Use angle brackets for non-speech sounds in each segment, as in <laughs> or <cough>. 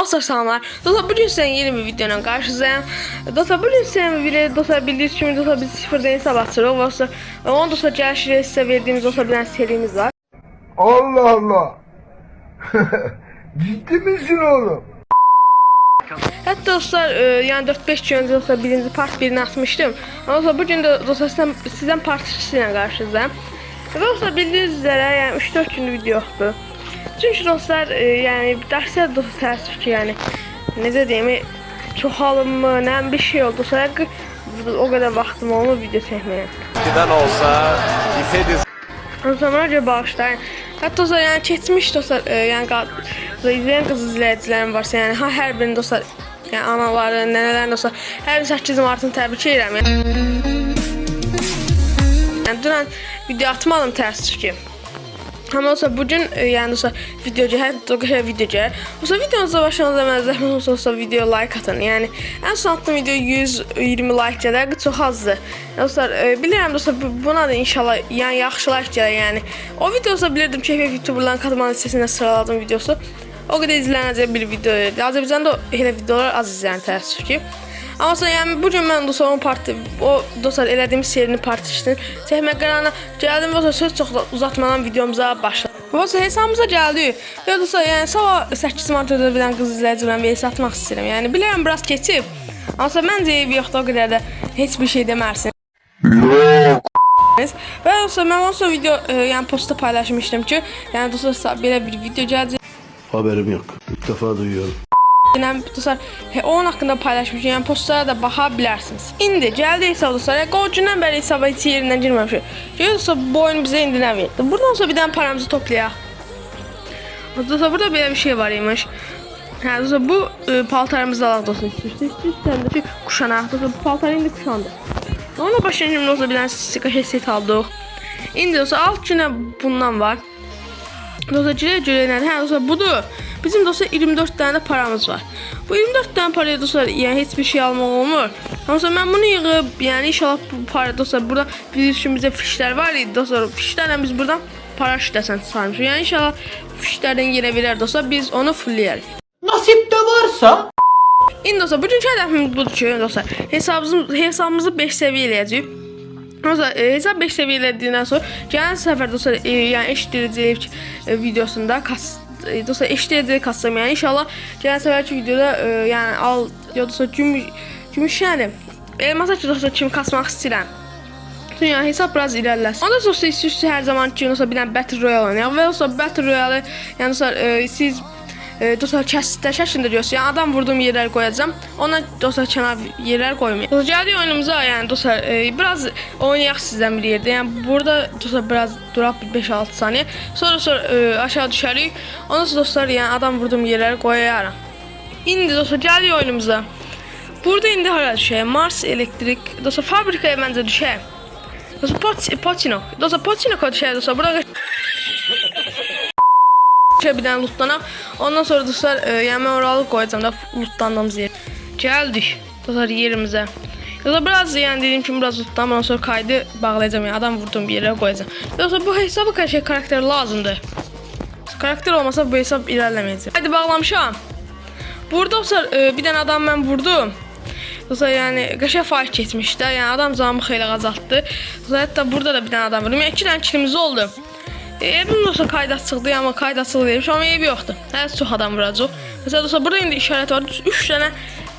Dostlar selamlar. Dostlar bugün sizin yeni bir videonun karşınızdayım. Dostlar bugün sizin bir dostlar bildiğiniz gibi dostlar biz sıfırdan hesap açırıq. Dostlar onun dostlar gəlişi size verdiğimiz dostlar bir tane serimiz var. Allah Allah. <laughs> Ciddi misin oğlum? Hatta dostlar e, yani 4-5 gün önce dostlar birinci part birini atmıştım. Ama dostlar bugün de dostlar sizden, sizden part 2 ile karşınızdayım. Ve dostlar bildiğiniz üzere yani 3-4 günlük video yoktu. Çünkü dostlar e, yani dersler dostlar tersif ki yani ne diyeyim çoxalım mı ne bir şey oldu. Sonra o kadar vaxtım olmadı video çekmeye. Eskiden olsa ipe diz O zaman önce bağışlayın. Hatta dostlar yani keçmiş dostlar e, dostlar, izleyen kız izləyicilərim varsa yani ha hər birinin dostlar yani anaları, nənələrin dostlar hər 8 martını təbrik edirəm. Yəni, yəni dünən video atmadım təəssüf ki. Ama olsa bugün e, yani olsa videocu her dokuşa videocu. Olsa videonuza başınıza ben zahmet olsa olsa video like atın. Yani en son attığım video 120 like gələr, çox azdır. Dostlar, e, bilirəm dostlar bu- buna da inşallah yəni yaxşı like gələr yəni. O videosa bilirdim ki, YouTuberların katılma listesində sıraladım videosu. O qədər izlənəcək bir video idi. Azərbaycanda elə videolar az izlənir təəssüf ki. Amma sonra yəni bu gün mən dostlar onun partı o dostlar elədiyim serinin partişini çəkmək qərarına gəldim və söz çox da uzatmadan videomuza başladım. Və sonra hesabımıza gəldik. Və dostlar yəni sabah 8 mart ödə bilən qız izləyicilərimə vs atmaq istəyirəm. Yəni bilirəm biraz keçib. Amma məncə yoxdur o qədər də heç bir şey demərsiniz. Və dostlar mən onsa video e, yəni postda paylaşmışdım ki, yəni dostlar belə bir video gələcək. Haberim yok. İlk defa duyuyorum. Yəni dostlar, he, onun haqqında paylaşmışam. Postlara da baxa bilərsiniz. İndi gəldi hesab dostlar. Gündən bəri hesaba heç yerindən girməmişik. Dostlar, bu oyun bizə indi nə verdi? Buradan sonra bir dənə paramızı toplayaq. Dostlar, burada belə bir şey var imiş. Hə, dostlar, bu e, paltarımızı alaq dostlar. İstəyirsən də kuşanaq. Dostlar, bu paltar indi kuşandı. Onunla başlayınca dostlar bir dənə sika set aldıq. İndi dostlar, alt günə bundan var. Dostlar güle güle nədir? Hə dostlar budur. Bizim dostlar 24 tane de paramız var. Bu 24 tane paraya dostlar yani hiçbir şey almaq olmur. Ama sonra ben bunu yığıb yani inşallah bu para dostlar burada bizim üçün bizə fişlər var idi dostlar. Fişlərlə biz buradan para işləsən sarmışıq. Yəni inşallah fişlərdən yerə verər dostlar biz onu fullləyərik. Nasip de varsa İndi dostlar bugünkü hədəfimiz budur ki dostlar hesabımızı, hesabımızı 5 səviyyə eləyəcəyik. Dostlar e, hesab 5 səviyyə elədikdən sonra gələn səfər dostlar e, yəni eşidirəcəyik e, videosunda kas e, dostlar eşidirəcəyik kasam yəni inşallah gələn səfərki videoda e, yəni al ya dostlar gümüş gümüş yəni elmasa ki dostlar kimi kasmaq istəyirəm. Yəni hesab biraz irəliləsin. Ondan sonra istəyirsiniz hər zaman ki, bir dənə Battle Royale oynayaq və dostlar Battle Royale yəni dostlar e, siz e, dostlar kəsitdə şəklində görüyorsunuz. Yəni adam vurduğum yerləri qoyacağam. Ona dostlar kənar yerlər qoymayacağam. Dostlar gəldik oyunumuza. Yəni dostlar e, biraz oynayaq sizdən bir yerdə. Yəni burada dostlar biraz duraq bir 5-6 saniyə. Sonra sonra e, aşağı düşərik. Ondan sonra dostlar yəni adam vurduğum yerləri qoyaram. İndi dostlar gəldik oyunumuza. Burada indi hara düşək? Mars elektrik. Dostlar fabrikaya düşək. Dostlar Pot Potino. Dostlar Potino düşək dostlar. Burada bir tane. Ondan sonra dostlar e, yəni mən oralı qoyacağam da lootlandığımız yer. Gəldik dostlar yerimizə. Dostlar biraz yəni dediyim kimi biraz lootlanam. Ondan sonra kaydı bağlayacağım. Yəni adam vurduğum bir yerə qoyacağam. Dostlar bu hesaba karşı karakter lazımdır. Karakter olmasa bu hesab ilerlemeyecek. Hadi bağlamışam. Burada dostlar e, bir tane adam ben vurdum. Dostlar yani qəşəng faiz keçmiş də. Yəni adam zamı xeyli azaltdı. Hətta burada da bir tane adam vurdum. Yəni iki tane kilimiz oldu. E, Evim dostlar kayıt açıqdı, amma kayıt açıq deyilmiş, amma eybi yoxdur. Hər çox adam vuracaq. Məsələn dostlar burada indi işarət var. 3 dənə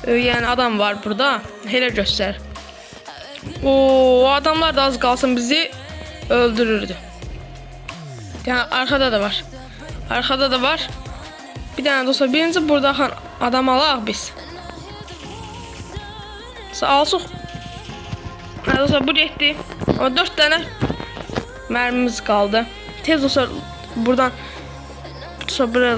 e, yəni adam var burada. Elə göstər. O adamlar da az qalsın bizi öldürürdü. Yəni arkada da var. Arkada da var. Bir dənə dostlar birinci burada xan adam alaq biz. Alsıq. Hə dostlar bu getdi. Amma 4 dənə mərmimiz qaldı. Tez dostlar buradan dostlar buraya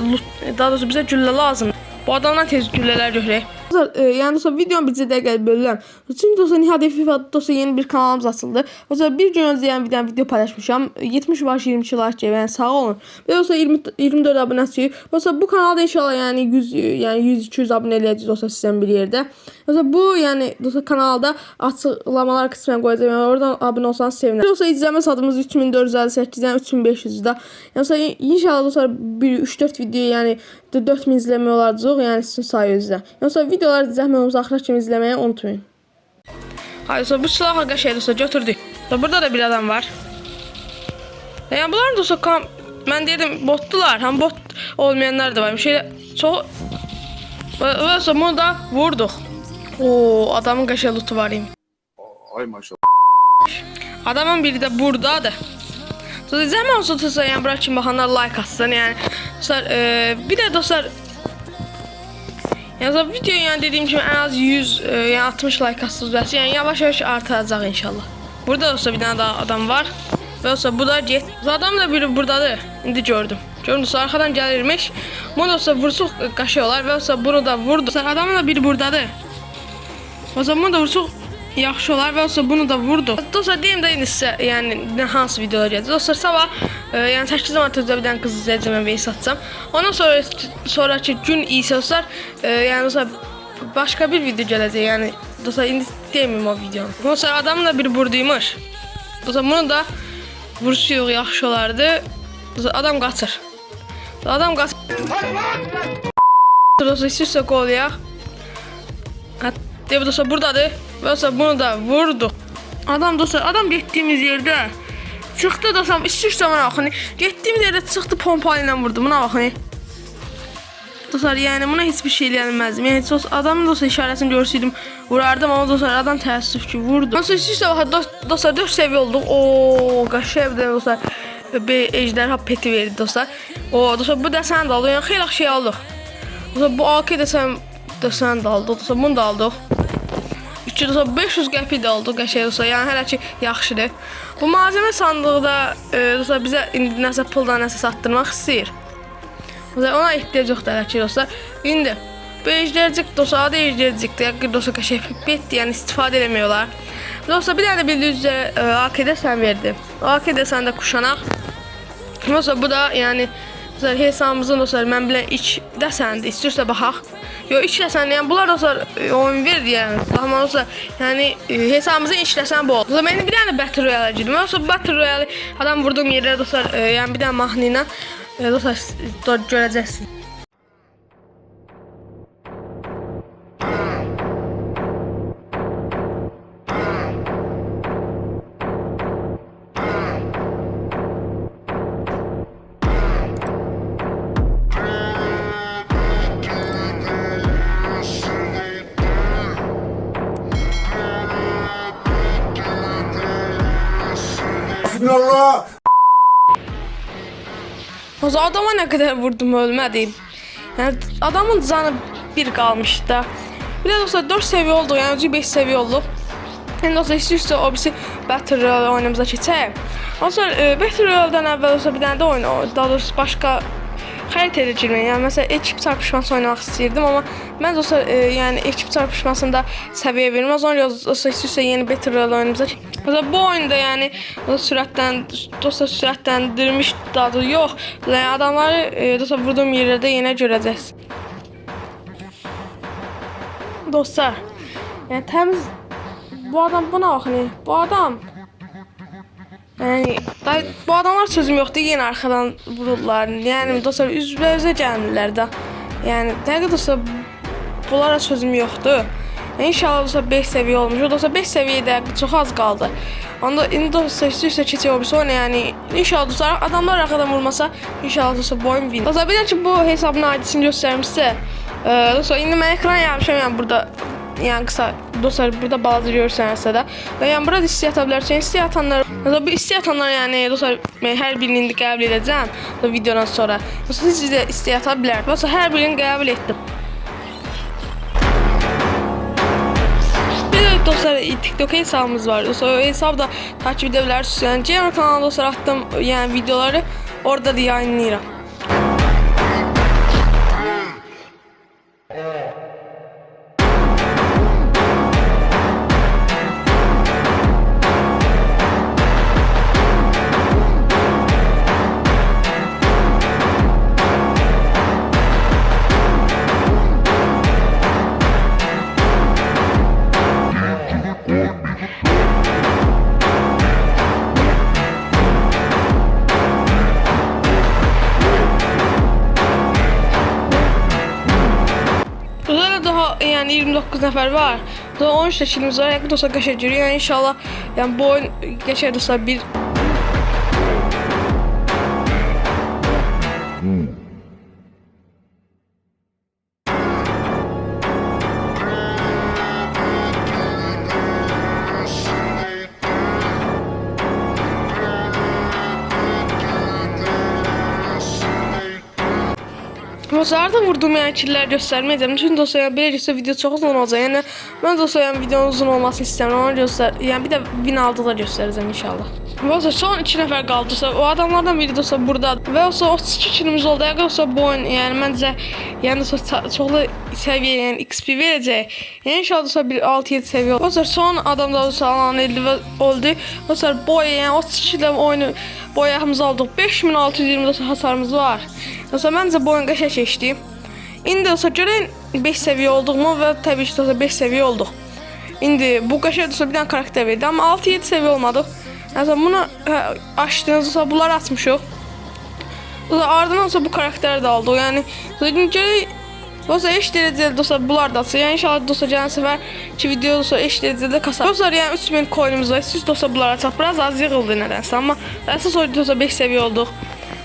daha doğrusu bizə güllə lazım. Bu adamdan tez güllələr götürək. E, yani dostlar videonun bircə dəqiqə bölürəm. Çünki dostlar Nihadə FIFA dostlar yeni bir kanalımız açıldı. Dostlar bir gün öncə yəni video paylaşmışam. 70 baş 22 like. Yəni sağ olun. Və dostlar 20 24 abunəçi. Dostlar bu kanalda inşallah yəni 100 yəni 100 200 abunə eləyəcəyik dostlar sizdən bir yerdə. Dostlar bu yəni dostlar kanalda açıqlamalar qismən qoyacağam. Yəni oradan abunə olsanız sevinərəm. Dostlar izləmə sayımız 3458-dən 3500-də. Yəni inşallah dostlar bir 3-4 video yəni 4000 izləmə olacaq. Yəni sizin sayənizdə. Yəni dostlar videoları zəhmət axıra kimi izləməyi unutmayın. Hayır, sonra bu silahı qəşəng dostlar götürdük. Dostlar, burada da bir adam var. Yəni bunlar dostlar kam mən dedim botdular. Həm bot olmayanlar da var. Bir şey çox və və sonra bunu da vurduq. Oo, adamın qəşəng lootu var imiş. Ay maşallah. Adamın biri də burdadır. Sonra zəhmət olsa tutsa, yəni bura kimi baxanlar like atsın. Yəni dostlar, e, bir də dostlar Dostlar, video yəni dediyim kimi ən az 100, e, yəni 60 like atsınız bəs. Yəni yavaş-yavaş artacaq inşallah. Burada dostlar bir dənə daha adam var. Və dostlar bu da get. Adam da biri burdadır. İndi gördüm. Gördüm dostlar arxadan gəlirmiş. Bunu dostlar vursuq qaşıyorlar və dostlar bunu da vurdu. Adamın da biri burdadır. O zaman da vursuq yaxşı və olsa bunu da vurdu. Dostlar deyim də indi sizə yəni hansı videolar gələcək. Dostlar sabah e, yəni 8 martda bir dənə qız izləyəcəm və satsam. Ondan sonra sonraki gün isə dostlar e, yəni dostlar başqa bir video gələcək. Yəni dostlar indi deməyim o videonu. Dostlar adamın da biri burduymuş. Dostlar bunu da vursuyuq yaxşı olardı. Dostlar adam qaçır. Adam qaçır. Dostlar istəyirsə qolayaq. Hatta dostlar buradadır. Ve dostlar bunu da vurduk. Adam dostlar adam gittiğimiz yerde çıktı dostlar istiyorsa bana bakın. Gittiğimiz yerde çıktı pompayla vurdu. Buna bakın. Dostlar yani buna hiçbir şey eləyənməzdim. Yəni heç adamın dostlar işarəsini görsəydim vurardım amma dostlar adam təəssüf ki vurdu. Dostlar istəyirsə bax dost- dostlar 4 səviyyə olduq. Oo, qəşəng dostlar. Bir ejderha peti verdi dostlar. O dostlar bu dəsən də oldu. Yəni xeyli şey aldıq. Dostlar bu AK dəsən dəsən də aldıq. Dostlar bunu da aldıq. 300 500 qəpik də oldu qəşəng olsa. Yəni hələ ki yaxşıdır. Bu malzemə sandığı da e, bizə indi nəsə puldan nəsə satdırmaq istəyir. Dostlar ona ehtiyac yoxdur hələ ki dostlar. İndi ejdercik dostlar adı ejdercikdir. Yəni dostlar qəşəng betdir. Yəni istifadə eləmiyorlar. Dostlar bir dənə də bildiğiniz üzere e, AK'də sən verdi. AK'də sən də kuşanaq. Dostlar bu da yəni dostlar hesabımızın dostlar mən bilən ilk dəsəndir. İstəyirsə baxaq. Yo ilk dəsən yəni bunlar e, oyun verdi yəni. Amma yəni e, hesabımızın ilk dəsən bu oldu. Dostlar mən bir dənə Battle Royale girdim. Dostlar Battle Royale adam vurduğum yerdə dostlar e, yəni bir dənə mahnı ilə dostlar, görəcəksiniz. Bismillah. O adama nə qədər vurdum ölmədi. Yəni adamın canı bir qalmışdı da. Bir də dostlar 4 səviyyə oldu, özü 5 səviyyə oldu. Yəni dostlar istəyirsə o birisi Battle Royale oyunumuza keçək. Ondan sonra e, Battle Royale-dan əvvəl olsa bir dənə də oyun, daha doğrusu başqa xəritədə girmək. Yəni məsələn ekip çarpışması oynamaq istəyirdim, amma mən dostlar e, yəni ekip çarpışmasında səviyyə. Ona görə dostlar istəyirsə yeni Battle Royale oyunumuza Mesela bu oyunda yani o sürətdən dostlar sürətləndirmiş dadı yox. Yəni adamları e, dostlar vurduğum yerlərdə yenə görəcəksiniz. Dostlar, yəni təmiz bu adam buna baxın. Bu adam Yəni da, bu adamlar sözüm yoxdur, yenə arxadan vururlar. Yəni dostlar üzbə-üzə gəlmirlər də. Yəni dəqiq dostlar bunlara sözüm yoxdur. İnşallah dostlar 5 səviyyə olmuş. O dostlar 5 səviyyədə çox az qaldı. Onda indi dostlar istəyirsə keçək o birisi oyuna yəni inşallah dostlar adamlar arxadan vurmasa inşallah dostlar bu oyun win. Dostlar bir də ki bu hesabın aidisini göstərim sizə. Ee, dostlar indi mən ekran yapmışam yəni burada yəni qısa dostlar burada görsənsə də. Və yəni burada isti yata bilərsiniz. İsti yatanlar, dostlar bu isti yatanlar yəni dostlar hər birini indi qəbul edəcəm videodan sonra. Dostlar siz də isti yata bilər. Dostlar hər birini qəbul etdim. De dostlar TikTok hesabımız var. Dostlar o hesabı da takip edebilirsiniz. Yani Cemre kanalına dostlar attım yani videoları orada da yayınlayırım. 29 nəfər var. Sonra 13 təşkilimiz var. Yəqin dostlar yürüyür. Yəni inşallah yəni bu oyun qəşəng dostlar bir Mozarda vurduğum göstərməyəcəm. Çünki dostlar yəni belə gəlsə video çox uzun olacaq. Yəni mən dostlar yəni videonun uzun olmasını istəmirəm. Ona göstər, yəni bir də win aldıqda göstərəcəm inşallah. Dostlar son 2 nəfər qaldı dostlar. O adamlardan biri dostlar burada və dostlar 32 kilimiz oldu. Yəni dostlar bu oyun yəni məncə yəni ça- çoxlu səviyyə yəni XP verəcək. Yəni inşallah dostlar bir 6-7 səviyyə. Dostlar son adam da dostlar alan eldi və oldu. Dostlar boy yəni 32 ilə oyunu boyamız aldıq. 5620 dostlar hasarımız var. Dostlar məncə bu oyun qəşəng. İndi dostlar görün 5 səviyyə olduqmu və təbii ki dostlar 5 səviyyə olduq. İndi bu qəşəng dostlar bir dənə karakter verdi, amma 6-7 səviyyə olmadıq. Məsələn bunu hə, açdığınızda bunları açmışıq. Dostlar ardından sonra bu karakteri də aldıq. Yəni dostlar görün Dostlar eş dereceli dostlar bunlar da açır. Yani inşallah dostlar gələn səfər ki video dostlar eş dereceli kasar. Dostlar yəni 3000 coinimiz var. Siz dostlar bunlara açaq. Biraz az yığıldı nədənsə amma əsas oyunda dostlar 5 səviyyə olduq.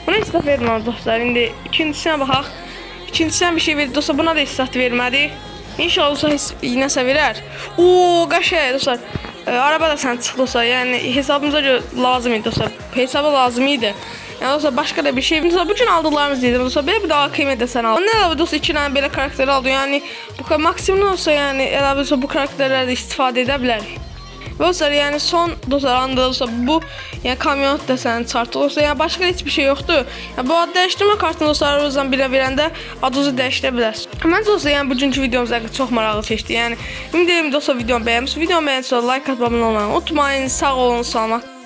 Buna də vermədi dostlar. İndi ikincisinə baxaq. İkincisindən bir şey verdi dostlar. Buna da zat vermədi. İnşallah dostlar heç nəsə verər. Oo, qəşəng dostlar. E, araba da sən çıx dostlar. Yəni hesabımıza görə lazım idi dostlar. Hesaba lazım idi. Yəni dostlar başqa da bir şey. Dostlar bu gün aldıqlarımız dedim dostlar. Belə bir daha qiymət sən al. Nə əlavə dostlar 2 dənə belə karakter aldı. Yəni bu kadar maksimum olsa yəni əlavə olsa bu karakterlərdə istifadə edə. Dostlar yəni son dostlar anda dostlar bu yəni kamyonet də sənin çartı olsa yəni başqa heç bir şey yoxdur. Yəni bu ad dəyişdirmə kartını dostlar aranızdan birə verəndə adınızı dəyişdirə bilərsiniz. Məncə dostlar yəni bugünkü videomuz həqiqətən çox maraqlı keçdi. Yəni ümid edirəm dostlar videomu bəyənmisiniz. Videomu bəyənsəniz like atmayı. Unutmayın. Sağ olun, salamat.